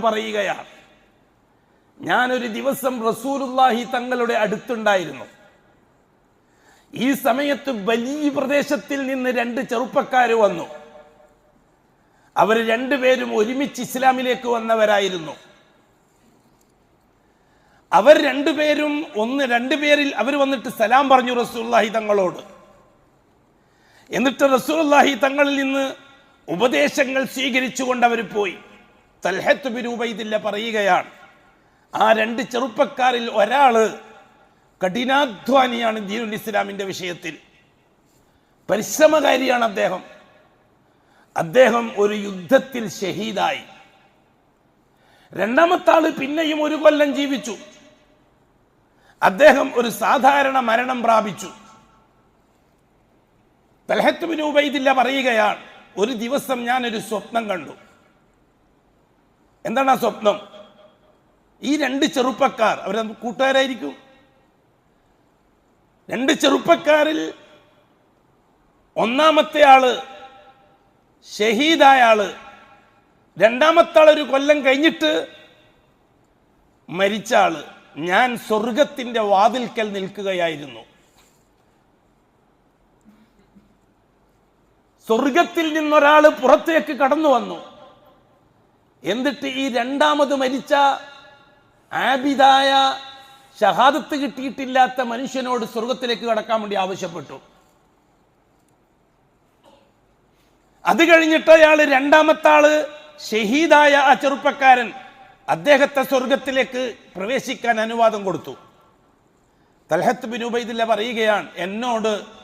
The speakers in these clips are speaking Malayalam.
പറയുകയാണ്. ഞാനൊരു ദിവസം റസൂലുല്ലാഹി തങ്ങളുടെ അടുത്തുണ്ടായിരുന്നു. ഈ സമയത്ത് വലിയ പ്രദേശത്തിൽ നിന്ന് രണ്ട് ചെറുപ്പക്കാർ വന്നു. അവർ രണ്ടുപേരും ഒരുമിച്ച് ഇസ്ലാമിലേക്ക് വന്നവരായിരുന്നു. അവർ രണ്ടുപേരും ഒന്ന് രണ്ടുപേരിൽ അവർ വന്നിട്ട് സലാം പറഞ്ഞു റസൂല്ലാഹി തങ്ങളോട്. എന്നിട്ട് റസൂല്ലാഹി തങ്ങളിൽ നിന്ന് ഉപദേശങ്ങൾ സ്വീകരിച്ചുകൊണ്ട് അവർ പോയി. തൽഹത്ത് ബിരൂപൈതില്ല പറയുകയാണ് ആ രണ്ട് ചെറുപ്പക്കാരിൽ ഒരാൾ കഠിനാധ്വാനിയാണ് ദീനുൽ ഇസ്ലാമിന്റെ വിഷയത്തിൽ. പരിശ്രമകാരിയാണ് അദ്ദേഹം. അദ്ദേഹം ഒരു യുദ്ധത്തിൽ ഷഹീദായി. രണ്ടാമത്തെ ആൾ പിന്നെയും ഒരു കൊല്ലം ജീവിച്ചു. അദ്ദേഹം ഒരു സാധാരണ മരണം പ്രാപിച്ചു. തലഹത്ത് ബിൻ ഉബൈദില്ല പറയുകയാണ് ഒരു ദിവസം ഞാൻ ഒരു സ്വപ്നം കണ്ടു. എന്താണ് ആ സ്വപ്നം? ഈ രണ്ട് ചെറുപ്പക്കാർ അവർ കൂട്ടുകാരായിരിക്കും. രണ്ട് ചെറുപ്പക്കാരിൽ ഒന്നാമത്തെ ആൾ ഷഹീദായ ആൾ രണ്ടാമത്തെ ആൾ ഒരു കൊല്ലം കഴിഞ്ഞിട്ട് മരിച്ച ആൾ. ഞാൻ സ്വർഗത്തിന്റെ വാതിൽക്കൽ നിൽക്കുകയായിരുന്നു. സ്വർഗത്തിൽ നിന്നൊരാൾ പുറത്തേക്ക് കടന്നു വന്നു. എന്നിട്ട് ഈ രണ്ടാമത് മരിച്ച ആബിദായ ഷഹാദത്ത് കിട്ടിയിട്ടില്ലാത്ത മനുഷ്യനോട് സ്വർഗത്തിലേക്ക് കടക്കാൻ വേണ്ടി ആവശ്യപ്പെട്ടു. അത് കഴിഞ്ഞിട്ട് അയാൾ രണ്ടാമത്തെ ആൾ ഷഹീദായ ആ ചെറുപ്പക്കാരൻ അദ്ദേഹത്തെ സ്വർഗത്തിലേക്ക് പ്രവേശിക്കാൻ അനുവാദം കൊടുത്തു. തൽഹത്ത് ബിൻ ഉബൈദില്ല പറയുകയാണ് എന്നോട്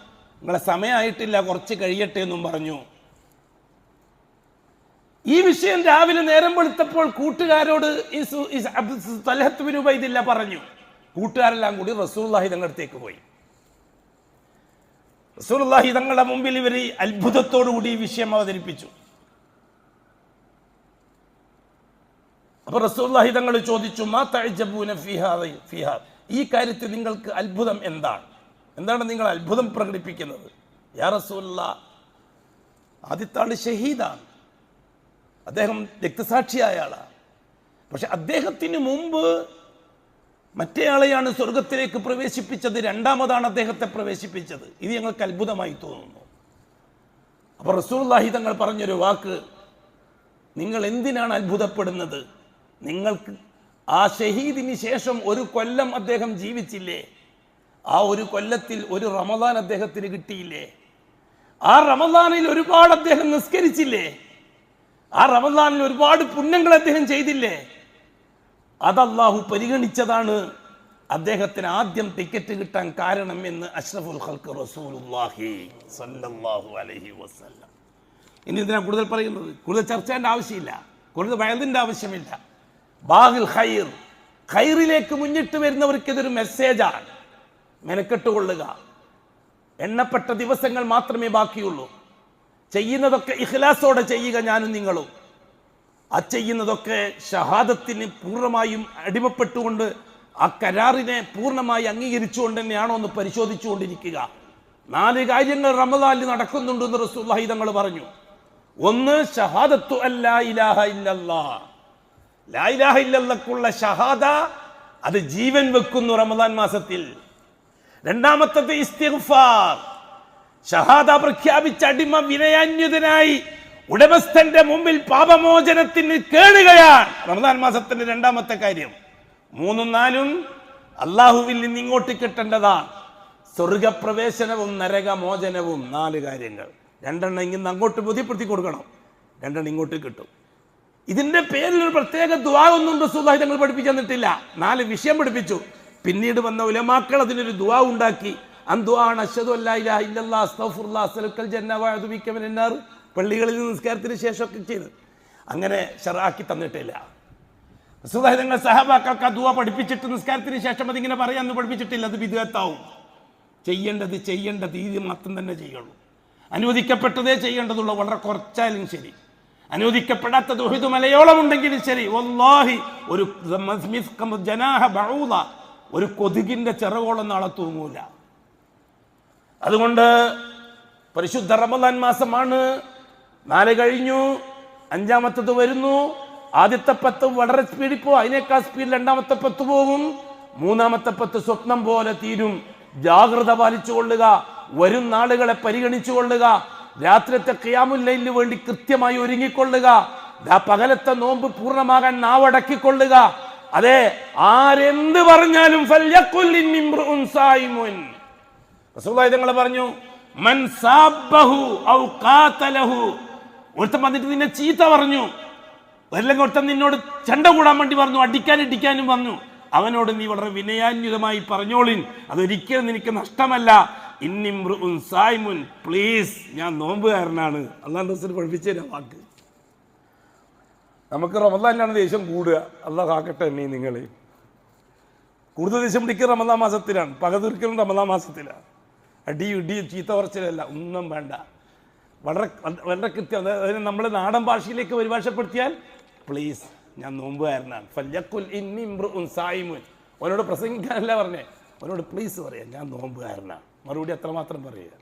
നിങ്ങളെ സമയമായിട്ടില്ല കുറച്ച് കഴിയട്ടെ എന്നും പറഞ്ഞു. ഈ വിഷയം രാവിലെ നേരം വെളുത്തപ്പോൾ കൂട്ടുകാരോട് ഉബൈദില്ല പറഞ്ഞു. കൂട്ടുകാരെല്ലാം കൂടി റസൂല്ലാഹി അടുത്തേക്ക് പോയി. റസൂലുള്ളാഹി തങ്ങളുടെ മുമ്പിൽ ഇവർ അത്ഭുതത്തോടുകൂടി ഈ വിഷയം അവതരിപ്പിച്ചു. അപ്പൊ റസൂലുള്ളാഹി തങ്ങൾ ചോദിച്ചു മാ ഫീഹാ ഫീഹാ ഈ കാര്യത്തിൽ നിങ്ങൾക്ക് അത്ഭുതം എന്താണ്? എന്താണ് നിങ്ങൾ അത്ഭുതം പ്രകടിപ്പിക്കുന്നത്? യാ റസൂലുള്ള ആദ്യത്തെ ഷഹീദാണ്. അദ്ദേഹം രക്തസാക്ഷിയായ ആളാണ്. പക്ഷെ അദ്ദേഹത്തിന് മുമ്പ് മറ്റേയാളെയാണ് സ്വർഗത്തിലേക്ക് പ്രവേശിപ്പിച്ചത് രണ്ടാമതാണ് അദ്ദേഹത്തെ പ്രവേശിപ്പിച്ചത്. ഇത് ഞങ്ങൾക്ക് അത്ഭുതമായി തോന്നുന്നു. അപ്പോൾ റസൂല്ലാഹി തങ്ങൾ പറഞ്ഞൊരു വാക്ക് നിങ്ങൾ എന്തിനാണ് അത്ഭുതപ്പെടുന്നത്? നിങ്ങൾക്ക് ആ ഷഹീദിന് ശേഷം ഒരു കൊല്ലം അദ്ദേഹം ജീവിച്ചില്ലേ? ആ ഒരു കൊല്ലത്തിൽ ഒരു റമദാൻ അദ്ദേഹത്തിന് കിട്ടിയില്ലേ? ആ റമദാനിൽ ഒരുപാട് അദ്ദേഹം നിസ്കരിച്ചില്ലേ? ആ റമദാനിൽ ഒരുപാട് പുണ്യങ്ങൾ അദ്ദേഹം ചെയ്തില്ലേ? അത് പരിഗണിച്ചതാണ് അദ്ദേഹത്തിന് ആദ്യം ടിക്കറ്റ് കിട്ടാൻ കാരണം എന്ന് അഷ്റഫുൽ ഖൽക്ക് റസൂലുള്ളാഹി സല്ലല്ലാഹു അലൈഹി വസല്ലം. ഇനി ഇതിനാണ് കൂടുതൽ പറയുന്നത്? കൂടുതൽ ചർച്ചേണ്ട ആവശ്യമില്ല. കൂടുതൽ വയലിന്റെ ആവശ്യമില്ല. ബാഹിൽ ഖൈർ. ഖൈറിലേക്ക് മുന്നിട്ട് വരുന്നവർക്ക് ഇതൊരു മെസ്സേജാണ് മെനക്കെട്ടുകൊള്ളുക. എണ്ണപ്പെട്ട ദിവസങ്ങൾ മാത്രമേ ബാക്കിയുള്ളൂ. ചെയ്യുന്നതൊക്കെ ഇഖ്ലാസോടെ ചെയ്യുക ഞാനും നിങ്ങളും. ആ ചെയ്യുന്നതൊക്കെ ഷഹാദത്തിന് പൂർണമായും അടിമപ്പെട്ടുകൊണ്ട് ആ കരാറിനെ പൂർണമായി അംഗീകരിച്ചുകൊണ്ട് തന്നെയാണോ എന്ന് പരിശോധിച്ചുകൊണ്ടിരിക്കുക. നാല് കാര്യങ്ങൾ റമദാനിൽ നടക്കുന്നുണ്ടെന്ന് റസൂല്ലാഹി തങ്ങൾ പറഞ്ഞു. ഒന്ന് ഷഹാദത്തു അല്ലാ ഇലാഹ ഇല്ലല്ലാ. ലാ ഇലാഹ ഇല്ലല്ലക്കുള്ള ഷഹാദ അത് ജീവൻ വെക്കുന്നു റമദാൻ മാസത്തിൽ. രണ്ടാമത്തത് ഇസ്തിഗ്ഫാർ. ഷഹാദ പ്രഖ്യാപിച്ച അടിമ വിനയാന്യുതനായി ഉടമസ്ഥന്റെ മുമ്പിൽ പാപമോചനത്തിന് കേടുകയാണ്. റമദാൻ മാസത്തിന്റെ രണ്ടാമത്തെ കാര്യം. മൂന്നും നാലും അള്ളാഹുവിൽ നിന്ന് ഇങ്ങോട്ട് കിട്ടേണ്ടതാണ്. സ്വർഗപ്രവേശനവും നരകമോചനവും നാല് കാര്യങ്ങൾ. രണ്ടെണ്ണം ഇങ്ങനെ അങ്ങോട്ട് ബോധ്യപ്പെടുത്തി കൊടുക്കണം. രണ്ടെണ്ണം ഇങ്ങോട്ട് കിട്ടും. ഇതിന്റെ പേരിൽ ഒരു പ്രത്യേക ദ്വാ ഒന്നും റസൂലുള്ളാഹി തങ്ങൾ പഠിപ്പിച്ചു തന്നിട്ടില്ല. നാല് വിഷയം പഠിപ്പിച്ചു. പിന്നീട് വന്ന ഉലമാക്കൾ അതിനൊരു ദുവാ ഉണ്ടാക്കി. അന്തുവാണ് നാർ. പള്ളികളിൽ നിസ്കാരത്തിന് ശേഷമൊക്കെ ചെയ്ത്. അങ്ങനെ ഷറാക്കി തന്നിട്ടില്ല. റസൂലുള്ളാഹി സഹബാക്കൾക്ക് ദുവാ പഠിപ്പിച്ചിട്ട് നിസ്കാരത്തിന് ശേഷം അതിങ്ങനെ പറയാന്ന് പഠിപ്പിച്ചിട്ടില്ല. അത് വിധേയത്താവും ചെയ്യേണ്ടത് ചെയ്യേണ്ടത് ഇത് മാത്രം തന്നെ ചെയ്യുള്ളൂ. അനുവദിക്കപ്പെട്ടതേ ചെയ്യേണ്ടതുള്ളൂ. വളരെ കുറച്ചാലും ശരി. അനുവദിക്കപ്പെടാത്ത ദുഹിദ് മലയോളം ഉണ്ടെങ്കിലും ശരി. ഒരു ജനാഹ ബഊദ ഒരു കൊതുകിന്റെ ചിറകോളം നാളെ തൂങ്ങൂല. അതുകൊണ്ട് പരിശുദ്ധ റമദാൻ മാസമാണ്. നാല് കഴിഞ്ഞു അഞ്ചാമത്തത് വരുന്നു. ആദ്യത്തെ പത്ത് വളരെ സ്പീഡിൽ പോകും അതിനേക്കാൾ സ്പീഡിൽ രണ്ടാമത്തെ പത്ത് പോകും. മൂന്നാമത്തെ പത്ത് സ്വപ്നം പോലെ തീരും. ജാഗ്രത പാലിച്ചു കൊള്ളുക വരും നാളുകളെ പരിഗണിച്ചു കൊള്ളുക രാത്രിത്തെ ക്യാമുല്ലയിന് വേണ്ടി കൃത്യമായി ഒരുങ്ങിക്കൊള്ളുക പകലത്തെ നോമ്പ് പൂർണമാകാൻ നാവടക്കിക്കൊള്ളുക അതെ ആരെന്ത് പറഞ്ഞാലും തങ്ങൾ പറഞ്ഞു മൻ ഔ ഒരുത്തൻ വന്നിട്ട് നിന്നെ ചീത്ത പറഞ്ഞു. അല്ലെങ്കിൽ ഒരുത്തൻ നിന്നോട് ചണ്ട കൂടാൻ വേണ്ടി പറഞ്ഞു അടിക്കാൻ ഇടിക്കാനും വന്നു അവനോട് നീ വളരെ വിനയാന്വിതമായി പറഞ്ഞോളിൻ. അതൊരിക്കലും നിനക്ക് നഷ്ടമല്ല. ഇന്നിം പ്ലീസ് ഞാൻ നോമ്പുകാരനാണ്. അള്ളാഹ് പഠിപ്പിച്ചു തരാം വാക്ക്. നമുക്ക് റമദാനിലാണ് ദേഷ്യം കൂടുക. അള്ളാഹ് കാക്കട്ടെ എന്നെ നിങ്ങൾ കൂടുതൽ ദേഷ്യം പിടിക്കുക റമദാൻ മാസത്തിലാണ്. പക തീർക്കലും മാസത്തിലാണ്. അടി ഇടി ചീത്ത പറച്ചിലല്ല. ഒന്നും വേണ്ട. വളരെ വളരെ കൃത്യം. അതായത് നമ്മൾ നാടൻ ഭാഷയിലേക്ക് പരിഭാഷപ്പെടുത്തിയാൽ പ്ലീസ് ഞാൻ നോമ്പുകാരനാണ് ഫല്യക്കുൽ ഇന്നി ഇമ്രുഉൻ സായിമുൻ അവനോട് പ്രസംഗിക്കാനല്ല പറഞ്ഞേ. അവനോട് പ്ലീസ് പറയാം ഞാൻ നോമ്പുകാരനാണ് മറുപടി അത്രമാത്രം പറയുക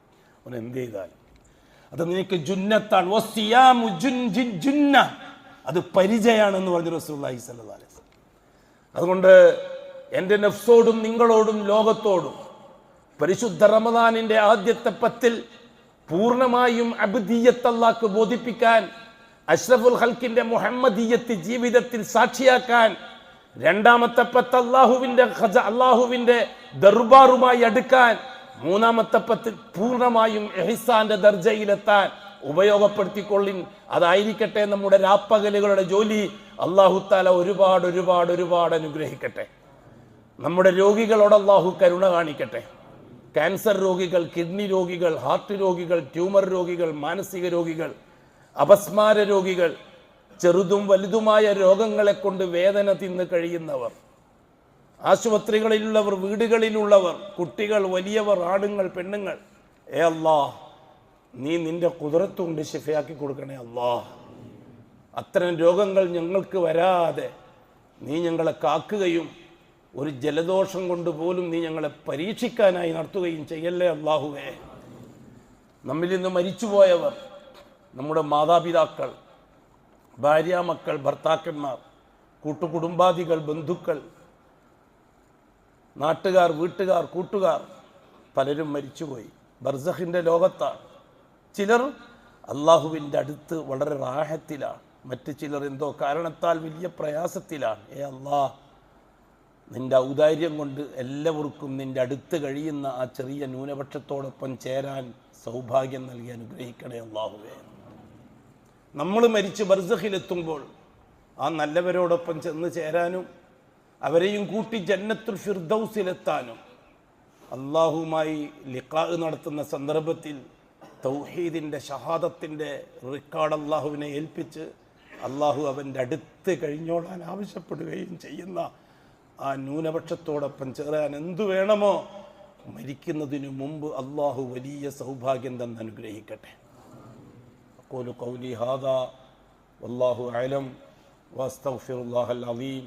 അവൻ എന്ത് ചെയ്താൽ അത് നിനക്ക് ജുന്നത്താണ്. അത് പരിചയാണെന്ന് പറഞ്ഞു റസൂലുള്ളാഹി സല്ലാ വസല്ലം. അതുകൊണ്ട് എന്റെ നഫ്സോടും നിങ്ങളോടും ലോകത്തോടും പരിശുദ്ധ റമദാനിന്റെ ആദ്യത്തെ പത്തിൽ പൂർണമായും അബ്ദീയത്തല്ലാക്ക് ബോധിപ്പിക്കാൻ അഷ്റഫുൽ ഹൽക്കിന്റെ മുഹമ്മദീയത്ത് ജീവിതത്തിൽ സാക്ഷിയാക്കാൻ രണ്ടാമത്തെ പത്ത് അള്ളാഹുവിന്റെ ഖജ അള്ളാഹുവിന്റെ ദർബാറുമായി അടുക്കാൻ മൂന്നാമത്തെ പത്ത് പൂർണമായും എഹിസാന്റെ ദർജയിലെത്താൻ ഉപയോഗപ്പെടുത്തിക്കൊള്ളിൻ. അതായിരിക്കട്ടെ നമ്മുടെ രാപ്പകലുകളുടെ ജോലി. അള്ളാഹുത്താല ഒരുപാട് ഒരുപാട് ഒരുപാട് അനുഗ്രഹിക്കട്ടെ. നമ്മുടെ രോഗികളോട് അള്ളാഹു കരുണ കാണിക്കട്ടെ. ക്യാൻസർ രോഗികൾ കിഡ്നി രോഗികൾ ഹാർട്ട് രോഗികൾ ട്യൂമർ രോഗികൾ മാനസിക രോഗികൾ അപസ്മാര രോഗികൾ ചെറുതും വലുതുമായ രോഗങ്ങളെ കൊണ്ട് വേദന തിന്ന് കഴിയുന്നവർ ആശുപത്രികളിലുള്ളവർ വീടുകളിലുള്ളവർ കുട്ടികൾ വലിയവർ ആണുങ്ങൾ പെണ്ണുങ്ങൾ ഏ അല്ലാ നീ നിന്റെ കുതിരത്തുകൊണ്ട് ശിഫയാക്കി കൊടുക്കണേ അള്ളാ. അത്തരം രോഗങ്ങൾ ഞങ്ങൾക്ക് വരാതെ നീ ഞങ്ങളെ കാക്കുകയും ഒരു ജലദോഷം കൊണ്ട് പോലും നീ ഞങ്ങളെ പരീക്ഷിക്കാനായി നടത്തുകയും ചെയ്യല്ലേ അള്ളാഹുവേ. നമ്മിൽ നിന്ന് മരിച്ചുപോയവർ നമ്മുടെ മാതാപിതാക്കൾ ഭാര്യ മക്കൾ ഭർത്താക്കന്മാർ കൂട്ടുകുടുംബാദികൾ ബന്ധുക്കൾ നാട്ടുകാർ വീട്ടുകാർ കൂട്ടുകാർ പലരും മരിച്ചുപോയി. ബർസഖിന്റെ ലോകത്താണ്. ചിലർ അള്ളാഹുവിന്റെ അടുത്ത് വളരെ റാഹത്തിലാണ്. മറ്റു ചിലർ എന്തോ കാരണത്താൽ വലിയ പ്രയാസത്തിലാണ്. ഏ അള്ളാ നിന്റെ ഔദാര്യം കൊണ്ട് എല്ലാവർക്കും നിന്റെ അടുത്ത് കഴിയുന്ന ആ ചെറിയ ന്യൂനപക്ഷത്തോടൊപ്പം ചേരാൻ സൗഭാഗ്യം നൽകി അനുഗ്രഹിക്കണേ അള്ളാഹുവേ നമ്മൾ മരിച്ച് ബർസഖിലെത്തുമ്പോൾ ആ നല്ലവരോടൊപ്പം ചെന്ന് ചേരാനും അവരെയും കൂട്ടി ജന്നത്തുൽ ഫിർദൗസിലെത്താനും അള്ളാഹുമായി ലിഖാ നടത്തുന്ന സന്ദർഭത്തിൽ തൗഹീദിന്റെ ഷഹാദത്തിന്റെ റിക്കാർഡ് അള്ളാഹുവിനെ ഏൽപ്പിച്ച് അള്ളാഹു അവന്റെ അടുത്ത് കഴിഞ്ഞോളാൻ ആവശ്യപ്പെടുകയും ചെയ്യുന്ന ആ ന്യൂനപക്ഷത്തോടൊപ്പം ചേരാൻ എന്തു വേണമോ മരിക്കുന്നതിനു മുമ്പ് അള്ളാഹു വലിയ സൗഭാഗ്യം തന്നെ അനുഗ്രഹിക്കട്ടെ. അക്കോലു കൗലി ഹാദ വല്ലാഹു അലം വാസ്തഫിറുല്ലാഹ് അലീം.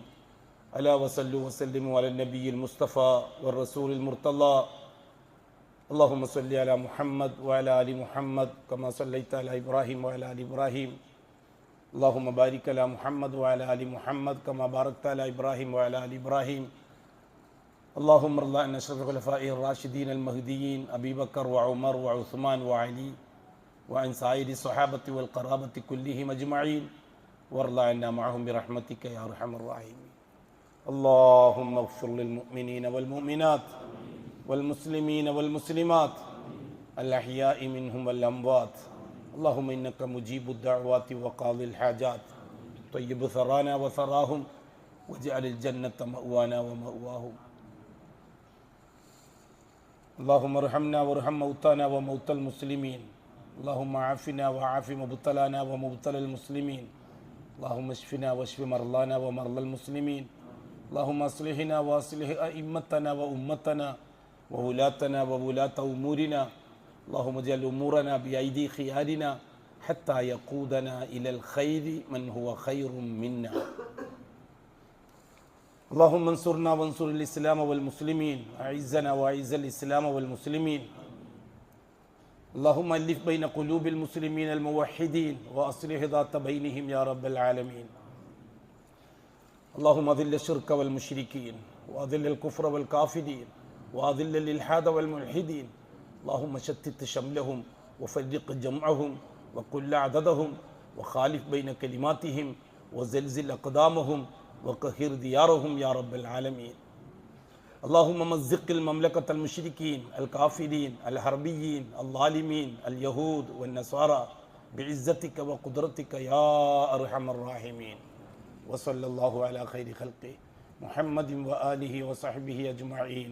അല വസല്ലു വസല്ലിമു അലൻ നബിയിൽ മുസ്തഫ വർ റസൂലിൽ മുർത്തല്ല اللهم صل على محمد وعلى آل محمد كما صليت على إبراهيم وعلى آل إبراهيم. اللهم بارك على محمد وعلى آل محمد كما باركت على إبراهيم وعلى آل إبراهيم. اللهم ارضى عن أشرف الخلفاء الراشدين المهديين أبي بكر وعمر وعثمان وعلي وعن سائر الصحابة والقرابة كلهم أجمعين. وارض عنا معهم برحمتك يا أرحم الراحمين. اللهم اغفر للمؤمنين والمؤمنات. والمسلمين والمسلمات الأحياء منهم والأموات. اللهم إنك مجيب الدعوات وقاضي الحاجات. طيب ثرانا وثراهم واجعل الجنة مأوانا ومأواهم. اللهم ارحمنا وارحم موتانا وموتى المسلمين. اللهم عافنا وعاف مبتلانا ومبتلى المسلمين. اللهم اشفنا واشف مرضانا ومرضى المسلمين. اللهم أصلحنا وأصلح أئمتنا وأمتنا. وولاتنا وولاة أمورنا. اللهم اجعل أمورنا بأيدي خيارنا حتى يقودنا إلى الخير من هو خير منا. اللهم انصرنا وانصر الإسلام والمسلمين. أعزنا وأعز الإسلام والمسلمين. اللهم ألف بين قلوب المسلمين الموحدين وأصلح ذات بينهم يا رب العالمين. اللهم أذل الشرك والمشركين وأذل الكفر والكافرين. وأذل الإلحاد والملحدين. اللهم شتت شملهم وفرق جمعهم وقل عددهم وخالف بين كلماتهم وزلزل أقدامهم وقهر ديارهم يا رب العالمين. اللهم مزق المملكة المشركين الكافرين الحربيين الظالمين اليهود والنصارى بعزتك وقدرتك يا أرحم الراحمين. وصلى الله على خير خلقه محمد وآله وصحبه أجمعين.